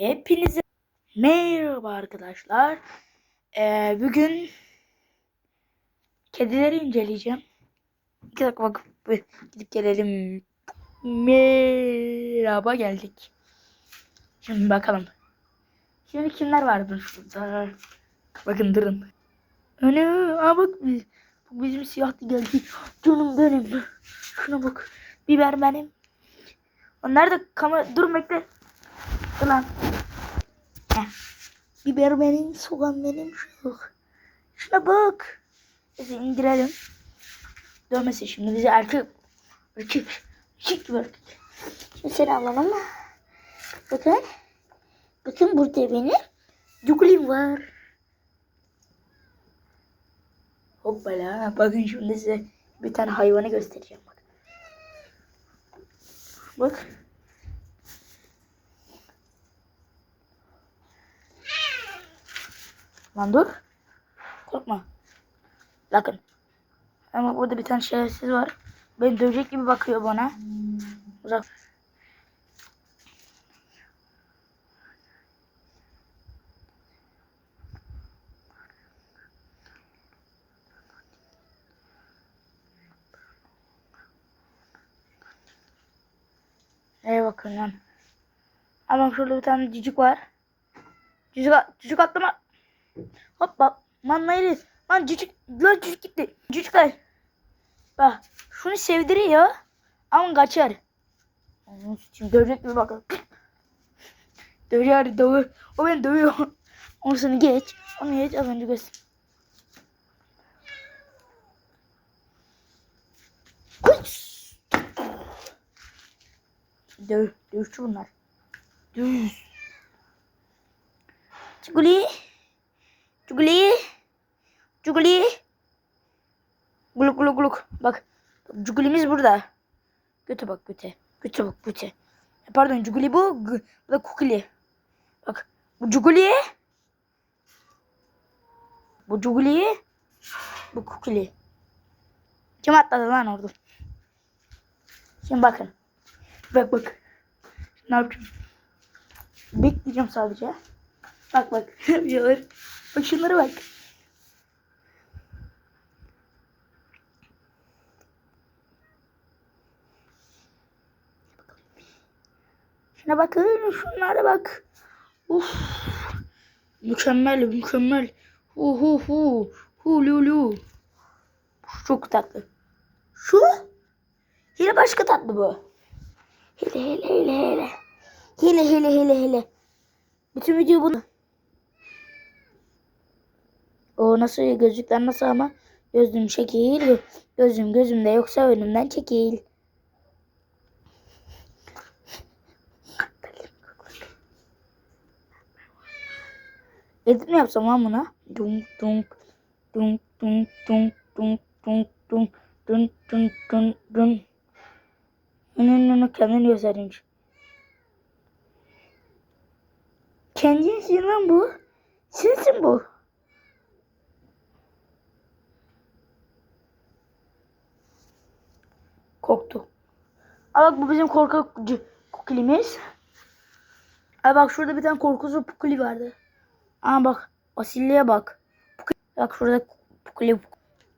Hepinize merhaba arkadaşlar. Ee, bugün kedileri inceleyeceğim. İki dakika bak gidip gelelim. Merhaba geldik. Şimdi bakalım. Şimdi kimler vardı şurada? Bakın durun. Ana, aa bak bu bizim siyahlı geldi. Canım benim. Şuna bak. Biber benim. Onlar da kamera dur bekle. Lan. Heh. Biber benim, soğan benim. Şu. Şuna bak. Neyse indirelim. Dövmesin şimdi bize erkek. Erkek. Erkek gibi erkek. Şimdi seni alalım? Bakın. Bakın burada benim. Cukulim var. Hoppala. Bakın şimdi size bir tane hayvanı göstereceğim. Bak. Bak. Lan dur. Korkma. Bakın. Ama burada bir tane şerefsiz var. Beni dövecek gibi bakıyor bana. Uzak. Nereye bakın lan? Ama şurada bir tane cücük var. Cücük, cücük atlama. Hoppa. Lan hayır. Lan cücük. Lan cücük gitti. Cücükler. Bak. Şunu sevdiriyor. Ama kaçar. Onun için dövecek mi bakalım. Dövüyor. Dövüyor. O beni dövüyor. Onu sana geç. Onu geç. Az önce. Kuş. Döv. Dövüşçü bunlar. Düz. Çuguli. Çuguli. Çuguli. Gluk gluk gluk. Bak. Cugulimiz burada. Göte bak göte. Göte bak göte. Pardon Cuguli bu. Bu da Kukuli. Bak. Bu Cuguli. Bu Cuguli. Bu Kukuli. Kim atladı lan orada? Şimdi bakın. Bak bak. Ne yapacağım? Bekleyeceğim sadece. Bak bak. Yapıyorlar. Bak şunlara bak. Şuna bakın. Şunlara bak. Uf. Mükemmel mükemmel. Hu hu hu. Hu lu lu. Çok tatlı. Şu? Yine başka tatlı bu. Hele hele hele hele. Hele hele hele hele. Bütün video bunu. O nasıl gözlükler nasıl ama gözlüğüm şekil. Gözüm gözümde yoksa önümden çekil. Edit mi yapsam lan buna? Dunk dunk dunk dunk dunk dunk dunk dunk dunk dunk dunk dunk Önünü kendini göstereyim. Kendinsin lan bu. Sensin bu. Korktu. Aa bak bu bizim korkak kukilimiz. Aa bak şurada bir tane korkusuz pukuli vardı. Aa bak asilliğe bak. Pukuli. Bak şurada pukuli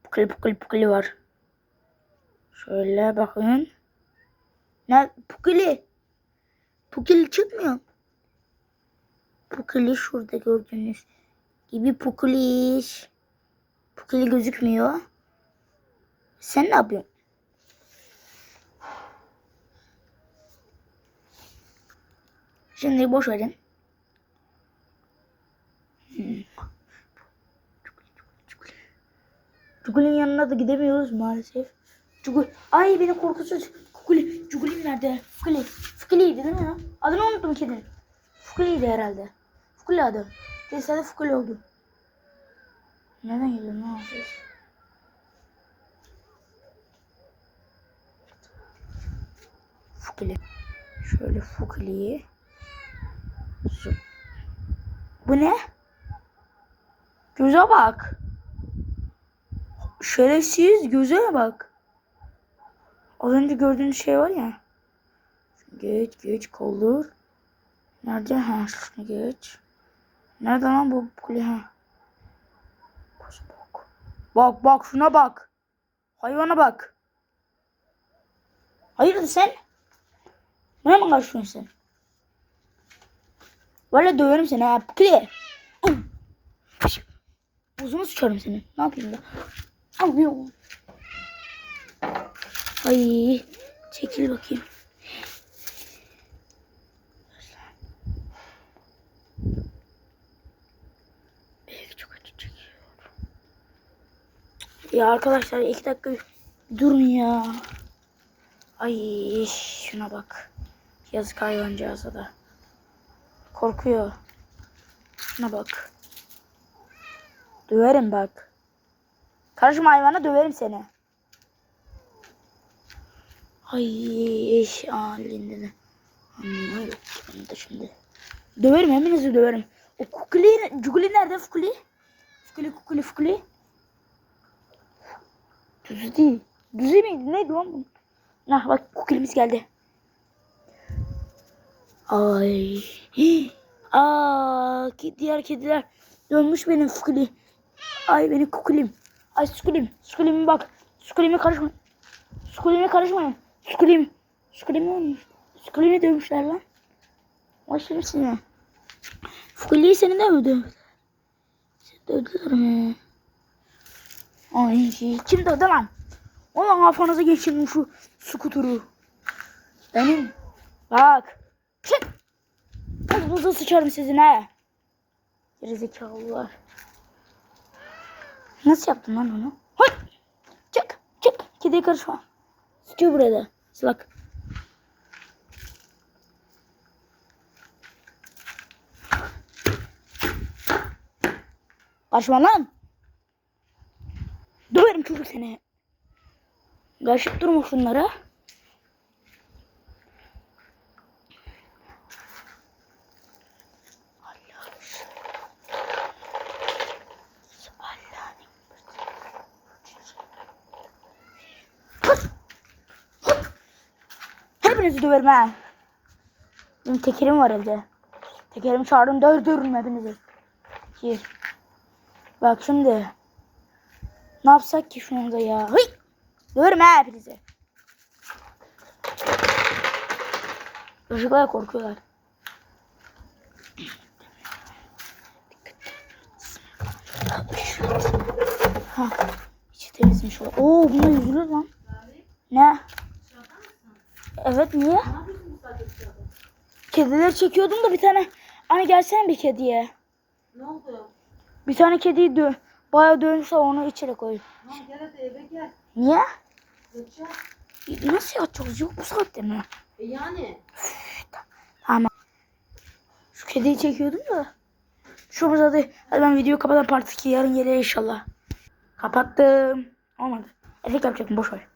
pukuli pukuli pukuli var. Şöyle bakın. Ne? Pukuli. Pukuli çıkmıyor. Pukuli şurada gördüğünüz gibi Pukuli. Pukuli gözükmüyor. Sen ne yapıyorsun? Şimdi boş verin. Cuguli'nin yanına da gidemiyoruz maalesef. Cugul. Ay benim korkusuz. Kukuli. Cugulim nerede? Fukuli. Fukuli'ydi değil mi ya? Adını unuttum kedinin. Fukuli'ydi herhalde. Fukuli adı. Neyse de Fukuli oldu. Nereden geliyor ne yapıyorsun? Fukuli. Şöyle Fukuli'yi. Bu ne? Göze bak. Şerefsiz göze bak. Az önce gördüğünüz şey var ya. Geç geç koldur. Nerede? Ha şunu geç. Nerede lan bu kule ha? Bak. Bak bak şuna bak. Hayvana bak. Hayırdır sen? Buna mı karşılıyorsun sen? Valla döverim seni ha. Kule. Uzunu sıçarım senin. Ne yapayım da? Ay çekil bakayım. Ya arkadaşlar iki dakika durun ya. Ay şuna bak. Yazık hayvancağıza da. Korkuyor. Şuna bak. Döverim bak. Karışma hayvana döverim seni. Ay eş halinde. Onu da şimdi. Döverim hepinizi döverim. O kukuli, cuguli nerede fukuli? Fukuli kukuli fukuli. Düzü değil. Düzü miydi? Neydi lan bu? Nah bak kukulimiz geldi. Ay. Aa, diğer kediler dönmüş benim fukuli. Ay benim kukulim. Ay sukulim. Sukulime bak. Sukulime karışma. Sukulime karışmayın. Sukulim. Sukulime olmuş. Sukulime dövmüşler lan. Başlarım size. Fukuli'yi seni de öldü. Seni dövdüler mi? Ay kim dövdü lan? Ulan kafanıza geçirin şu skuturu. Benim. Bak. Buza sıçarım sizin ha. Gerizekalılar. Nasıl yaptın lan onu? Hay! Çık! Çık! Kediye karışma. Sıçıyor burada. Salak. Karışma lan! Döverim çocuk seni. Karışıp durma şunlara. Hepinizi döverim ha. Benim tekerim var evde. Tekerimi çağırdım dövür dövürüm hepinizi. Ki. Bak şimdi. Ne yapsak ki şu anda ya? Hıy! Döverim ha hepinizi. Çocuklar korkuyorlar. Ha, içi temizmiş o. Oo bunda yüzülür lan. Ne? Evet niye? Kedileri çekiyordum da bir tane. Hani gelsene bir kediye. Ne oldu? Bir tane kediyi dö bayağı dövmüşler onu içeri koy. Tamam gel hadi eve gel. Niye? Yatacağız. Nasıl yatacağız? Yok bu saatte mi? E yani. Tamam. Şu kediyi çekiyordum da. Şu olmaz hadi. Hadi ben videoyu kapatalım part 2 yarın gelir inşallah. Kapattım. Olmadı. Efekt yapacaktım boş ver.